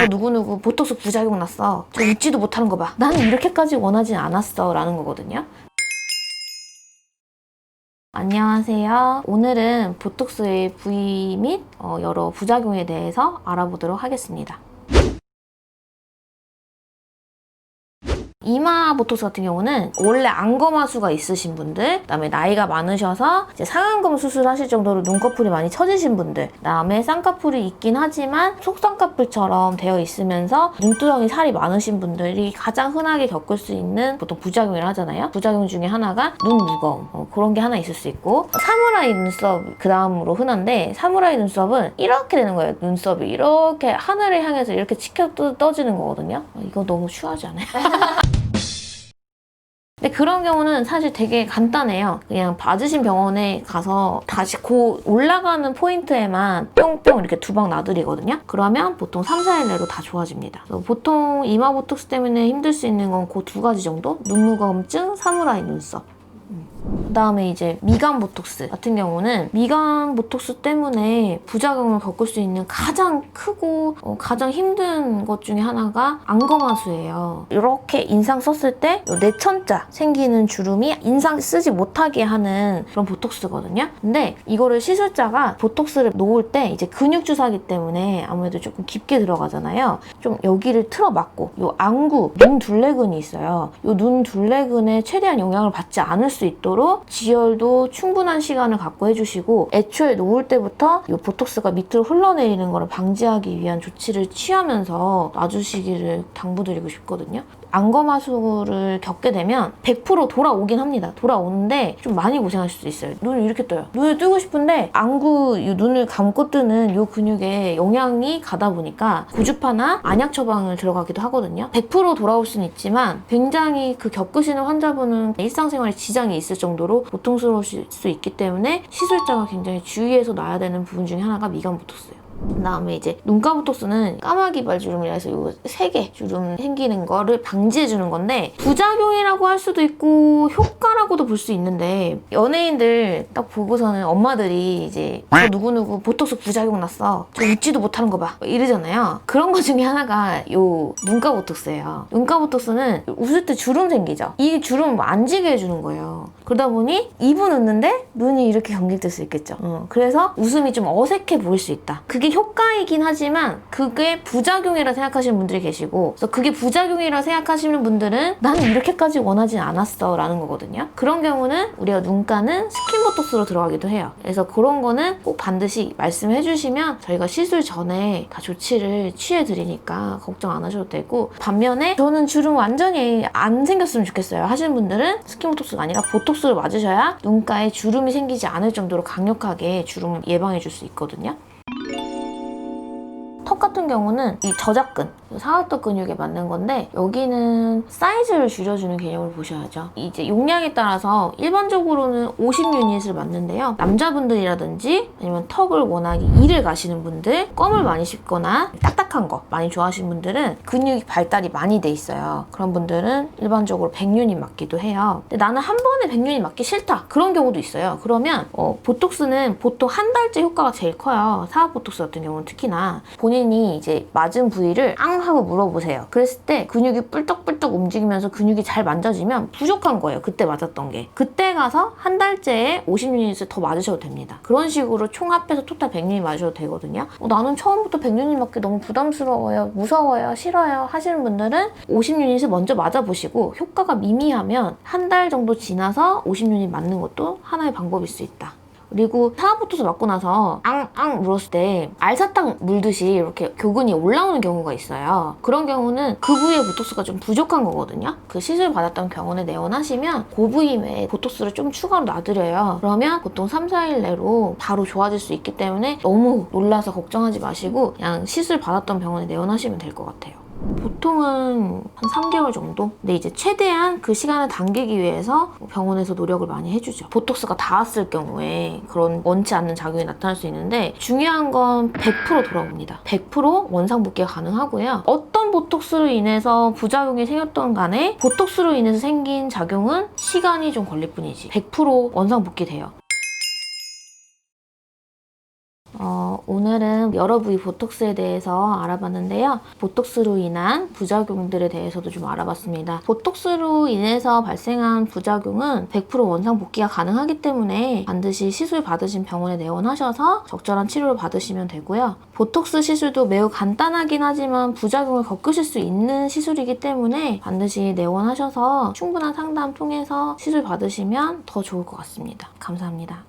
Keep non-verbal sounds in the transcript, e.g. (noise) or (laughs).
저 누구누구 보톡스 부작용 났어. 저 웃지도 못하는 거 봐. 나는 이렇게까지 원하진 않았어. 라는 거거든요. 안녕하세요. 오늘은 보톡스의 부위 및 어, 여러 부작용에 대해서 알아보도록 하겠습니다. 이마 보톡스 같은 경우는 원래 안검하수가 있으신 분들, 그다음에 나이가 많으셔서 이제 상안검 수술하실 정도로 눈꺼풀이 많이 처지신 분들, 그다음에 쌍꺼풀이 있긴 하지만 속쌍꺼풀처럼 되어 있으면서 눈두덩이 살이 많으신 분들이 가장 흔하게 겪을 수 있는 보통 부작용이라 하잖아요. 부작용 중에 하나가 눈 무거움 어, 그런 게 하나 있을 수 있고 사무라이 눈썹 그 다음으로 흔한데 사무라이 눈썹은 이렇게 되는 거예요. 눈썹이 이렇게 하늘을 향해서 이렇게 치켜 떠- 떠지는 거거든요. 어, 이거 너무 추하지 않아요? (laughs) 근데 그런 경우는 사실 되게 간단해요. 그냥 봐주신 병원에 가서 다시 그 올라가는 포인트에만 뿅뿅 이렇게 두 방 놔드리거든요. 그러면 보통 3, 4일 내로 다 좋아집니다. 보통 이마 보톡스 때문에 힘들 수 있는 건 그 두 가지 정도? 눈무검증, 사무라이 눈썹. 그 다음에 이제 미간 보톡스 같은 경우는 미간 보톡스 때문에 부작용을 겪을 수 있는 가장 크고 어, 가장 힘든 것 중에 하나가 안검하수예요. 이렇게 인상 썼을 때 내천자 생기는 주름이 인상 쓰지 못하게 하는 그런 보톡스거든요. 근데 이거를 시술자가 보톡스를 놓을 때 이제 근육 주사기 때문에 아무래도 조금 깊게 들어가잖아요. 좀 여기를 틀어 막고 요 안구 눈 둘레근이 있어요. 요눈 둘레근에 최대한 영향을 받지 않을 수 있도록 지혈도 충분한 시간을 갖고 해주시고 애초에 놓을 때부터 이 보톡스가 밑으로 흘러내리는 것을 방지하기 위한 조치를 취하면서 놔주시기를 당부드리고 싶거든요. 안검하수를 겪게 되면 100% 돌아오긴 합니다. 돌아오는데 좀 많이 고생하실 수 있어요. 눈을 이렇게 떠요. 눈을 뜨고 싶은데 안구 이 눈을 감고 뜨는 이 근육에 영향이 가다 보니까 구주파나 안약 처방을 들어가기도 하거든요. 100% 돌아올 수는 있지만 굉장히 그 겪으시는 환자분은 일상생활에 지장이 있을 정도로 고통스러우실 수 있기 때문에 시술자가 굉장히 주의해서 놔야 되는 부분 중에 하나가 미간 보톡스예요. 그다음에 이제 눈가 보톡스는 까마귀 발주름이라 해서 요 세 개 주름 생기는 거를 방지해 주는 건데 부작용이라고 할 수도 있고 효과라고도 볼 수 있는데 연예인들 딱 보고서는 엄마들이 이제 저 누구누구 보톡스 부작용 났어. 저 웃지도 못하는 거 봐. 이러잖아요. 그런 거 중에 하나가 요 눈가 보톡스예요. 눈가 보톡스는 웃을 때 주름 생기죠. 이 주름을 안 지게 해주는 거예요 그러다 보니 입은 웃는데 눈이 이렇게 경직될 수 있겠죠. 어, 그래서 웃음이 좀 어색해 보일 수 있다. 그게 효과이긴 하지만 그게 부작용이라 생각하시는 분들이 계시고 그래서 그게 부작용이라 생각하시는 분들은 나는 이렇게까지 원하진 않았어 라는 거거든요. 그런 경우는 우리가 눈가는 스킨보톡스로 들어가기도 해요. 그래서 그런 거는 꼭 반드시 말씀해 주시면 저희가 시술 전에 다 조치를 취해 드리니까 걱정 안 하셔도 되고 반면에 저는 주름 완전히 안 생겼으면 좋겠어요. 하시는 분들은 스킨보톡스가 아니라 보톡스 를 맞으셔야 눈가에 주름이 생기지 않을 정도로 강력하게 주름을 예방해 줄 수 있거든요. 턱 같은 경우는 이 저작근, 사각턱 근육에 맞는 건데 여기는 사이즈를 줄여주는 개념을 보셔야죠. 이제 용량에 따라서 일반적으로는 50유닛을 맞는데요. 남자분들이라든지 아니면 턱을 워낙에 일을 가시는 분들, 껌을 많이 씹거나 딱딱한 거 많이 좋아하시는 분들은 근육이 발달이 많이 돼 있어요. 그런 분들은 일반적으로 100유닛 맞기도 해요. 근데 나는 한 번에 100유닛 맞기 싫다. 그런 경우도 있어요. 그러면 어, 보톡스는 보통 한 달째 효과가 제일 커요. 사각 보톡스 같은 경우는 특히나 본인이 이제 맞은 부위를 앙 하고 물어보세요. 그랬을 때 근육이 뿔떡뿔떡 움직이면서 근육이 잘 만져지면 부족한 거예요. 그때 맞았던 게. 그때 가서 한 달째에 50유닛을 더 맞으셔도 됩니다. 그런 식으로 총 합해서 토탈 100유닛 맞으셔도 되거든요. 어, 나는 처음부터 100유닛 맞기 너무 부담스러워요. 무서워요. 싫어요. 하시는 분들은 50유닛을 먼저 맞아보시고 효과가 미미하면 한 달 정도 지나서 50유닛 맞는 것도 하나의 방법일 수 있다. 그리고 사과보톡스 맞고 나서 앙앙 물었을 때 알사탕 물듯이 이렇게 교근이 올라오는 경우가 있어요. 그런 경우는 그 부위에 보톡스가 좀 부족한 거거든요. 그 시술 받았던 병원에 내원하시면 그 부위에 보톡스를 좀 추가로 놔드려요. 그러면 보통 3, 4일 내로 바로 좋아질 수 있기 때문에 너무 놀라서 걱정하지 마시고 그냥 시술 받았던 병원에 내원하시면 될 것 같아요. 보통은 한 3개월 정도? 근데 이제 최대한 그 시간을 당기기 위해서 병원에서 노력을 많이 해주죠. 보톡스가 닿았을 경우에 그런 원치 않는 작용이 나타날 수 있는데 중요한 건 100% 돌아옵니다. 100% 원상복귀가 가능하고요. 어떤 보톡스로 인해서 부작용이 생겼던 간에 보톡스로 인해서 생긴 작용은 시간이 좀 걸릴 뿐이지 100% 원상복귀 돼요. 오늘은 여러 부위 보톡스에 대해서 알아봤는데요. 보톡스로 인한 부작용들에 대해서도 좀 알아봤습니다. 보톡스로 인해서 발생한 부작용은 100% 원상 복귀가 가능하기 때문에 반드시 시술 받으신 병원에 내원하셔서 적절한 치료를 받으시면 되고요. 보톡스 시술도 매우 간단하긴 하지만 부작용을 겪으실 수 있는 시술이기 때문에 반드시 내원하셔서 충분한 상담 통해서 시술 받으시면 더 좋을 것 같습니다. 감사합니다.